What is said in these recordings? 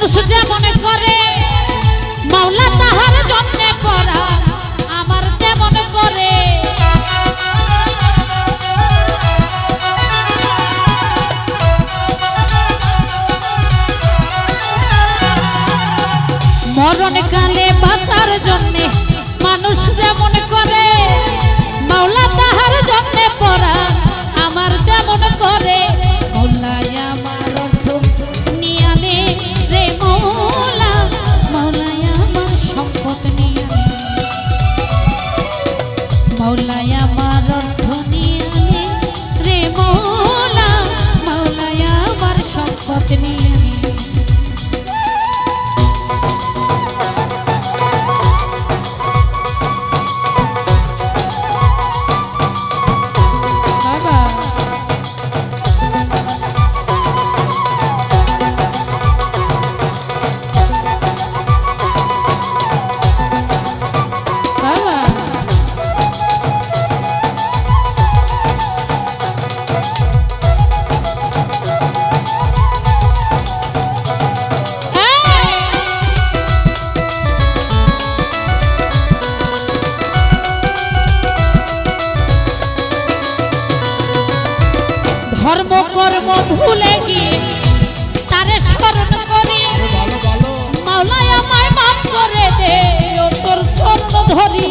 মানুষ যেমন করে, মাওলা তাহার জন্য করা আমার তেমন করে। মরণকালে বাঁচার জন্য মানুষ যেমন করে, মাওলা তাহার জন্য পড়া আমার তেমন করে। ধর্ম কর্ম ভুলে গিয়ে তারে স্মরণ করি। মাওলায় আমায় মাফ করে দে তোর চরণ ধরি।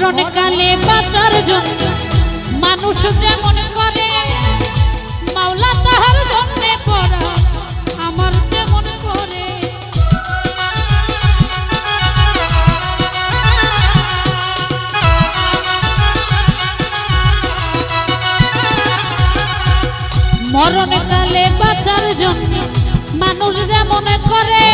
মরণকালে বাঁচার জন্য মানুষ যেমন করে, মাওলা তাহার জন্য আমার তেমন করে। মরণকালে বাঁচার জন্য মানুষ যেমন করে